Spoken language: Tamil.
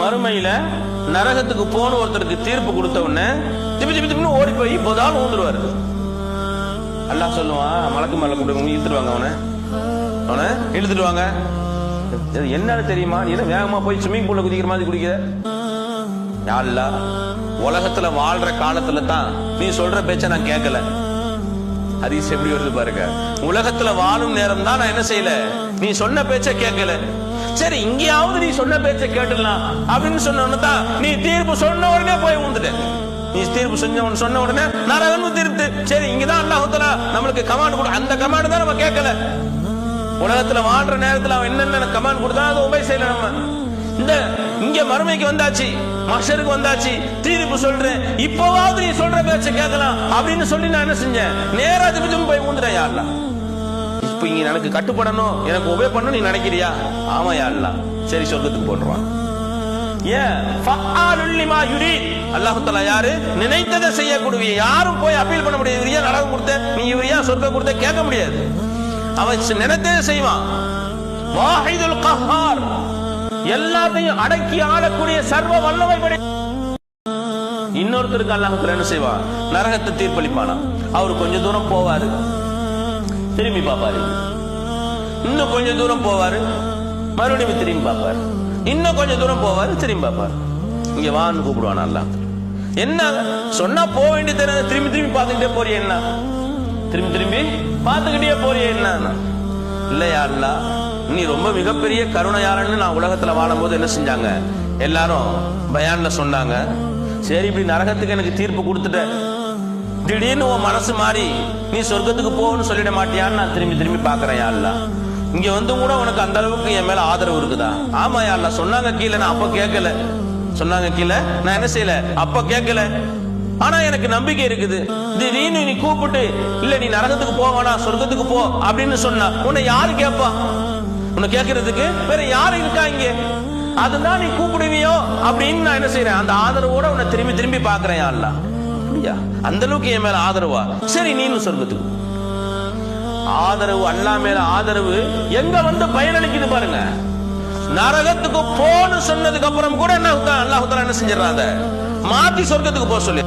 மறுமையில நரகத்துக்கு போன ஒருத்தருக்கு தீர்ப்பு கொடுத்த உடனே திப்பி திப்பி திப்பின்னு ஓடி போய் இப்போதான் ஊந்துருவாரு. அல்லாஹ் சொல்லுவான் மலக்கு மேல கூப்பிட்டு இழுத்துருவாங்க அவனை. அவனை இழுத்துட்டு வாங்க என்னன்னு தெரியுமா? நீ என்ன வேகமா போய் ஸ்விம்மிங் பூல்ல குதிக்கிற மாதிரி குடிக்கிற யா உலகத்துல வாழ்ற காலத்துல தான் நீ சொல்ற பேச்ச நான் கேட்கல. ஹரிஸ் எப்படி வருது பாருங்க. உலகத்துல வாழும் நேரம் தான் நான் என்ன செய்யல? நீ சொன்ன பேச்ச கேட்கல. சரி இங்கேயாவது நீ சொன்ன பேச்ச கேட்டுடலாம் அப்படின்னு சொன்ன உடனே தான் நீ தீர்ப்பு சொன்ன உடனே போய் ஊந்துட்ட. நீ தீர்ப்பு செஞ்ச சொன்ன உடனே நரகன்னு தீர்ப்பு சரி இங்கதான் அல்லாஹுத்தலா நம்மளுக்கு கமாண்ட் கொடு. அந்த கமாண்ட் தான் நம்ம கேட்கல. உலகத்துல வாழ்ற நேரத்துல அவன் என்னென்ன கமாண்ட் கொடுத்தா அதை உபயோக செய்யல நம்ம. இந்த இங்க மறுமைக்கு வந்தாச்சு மஷருக்கு வந்தாச்சு தீர்ப்பு சொல்றேன் இப்போவாவது நீ சொல்ற பேச்சை கேட்கலாம் அப்படின்னு சொல்லி நான் என்ன செஞ்சேன்? நேரா திருப்பி போய் ஊந்துட்டேன் யாருலாம் இப்ப இங்க எனக்கு கட்டுப்படணும். எனக்கு உபயோக பண்ணணும் நீ நினைக்கிறியா? ஆமா யாருலாம் சரி சொர்க்கத்துக்கு போட்டுருவான். நினைத்ததை செய்யக்கூடிய யாரும் போய் அப்பீல் பண்ண முடியாது. இவரியா கொடுத்த? நீ இவரியா கொடுத்த? கேட்க முடியாது. அவன் நினைத்ததை செய்வான். வாஹிதுல் கஹார். எல்லாத்தையும் அடக்கி ஆளக்கூடிய சர்வ வல்லமை படை இன்னொருத்தருக்கு அல்லாஹ் என்ன செய்வான்? நரகத்தை தீர்ப்பளிப்பானா? அவர் கொஞ்ச தூரம் போவாரு. திரும்பி பார்ப்பாரு. இன்னும் கொஞ்சம் தூரம் போவாரு. மறுபடியும் திரும்பி பார்ப்பாரு. இன்னும் கொஞ்சம் தூரம் போவாரு திரும்பி பார்ப்பாரு. இங்க வான்னு கூப்பிடுவான் நல்லா. என்ன? சொன்னா போக வேண்டியது திரும்பி திரும்பி பார்த்துக்கிட்டே போறிய என்ன? திரும்பி திரும்பி பார்த்துக்கிட்டே போறிய என்ன? இல்லையா அல்லா நீ ரொம்ப மிகப்பெரிய கருணையாளன்னு நான் உலகத்துல வாழும்போது என்ன செஞ்சாங்க? எல்லாரும் பயான்ல சொன்னாங்க. சரி இப்படி நரகத்துக்கு எனக்கு தீர்ப்பு கொடுத்துட்ட திடீர்னு உன் மனசு மாறி நீ சொர்க்கத்துக்கு போன்னு சொல்லிட மாட்டியான்னு நான் திரும்பி திரும்பி பாக்குறேன் யாழ்லா இங்க வந்து கூட உனக்கு அந்த அளவுக்கு என் மேல ஆதரவு இருக்குதா? ஆமா யாருல சொன்னாங்க கீழே நான் அப்ப கேட்கல. சொன்னாங்க கீழே நான் என்ன செய்யல? அப்ப கேட்கல. ஆனா எனக்கு நம்பிக்கை இருக்குது. திடீர்னு நீ கூப்பிட்டு இல்ல நீ நரகத்துக்கு போவானா சொர்க்கத்துக்கு போ அப்படின்னு சொன்னா உன்னை யாரு கேட்பா உன்னை கேட்கறதுக்கு வேற யாரு இருக்கா இங்க? அதுதான் நீ கூப்பிடுவியோ அப்படின்னு நான் என்ன செய்யறேன் அந்த ஆதரவோட உன்னை திரும்பி திரும்பி பாக்குறேன் யாழ்லா அப்படியா அந்த அளவுக்கு என் மேல ஆதரவா? சரி நீனும் சொர்க்கத்துக்கு ஆதரவு அல்லா மேல ஆதரவு. எங்க வந்து பயனளிக்குது பாருங்க. நரகத்துக்கு போன்னு சொன்னதுக்கு அப்புறம் கூட என்ன அல்லாஹ் என்ன செஞ்சிடறாங்க? மாத்தி சொர்க்கத்துக்கு போக சொல்லி.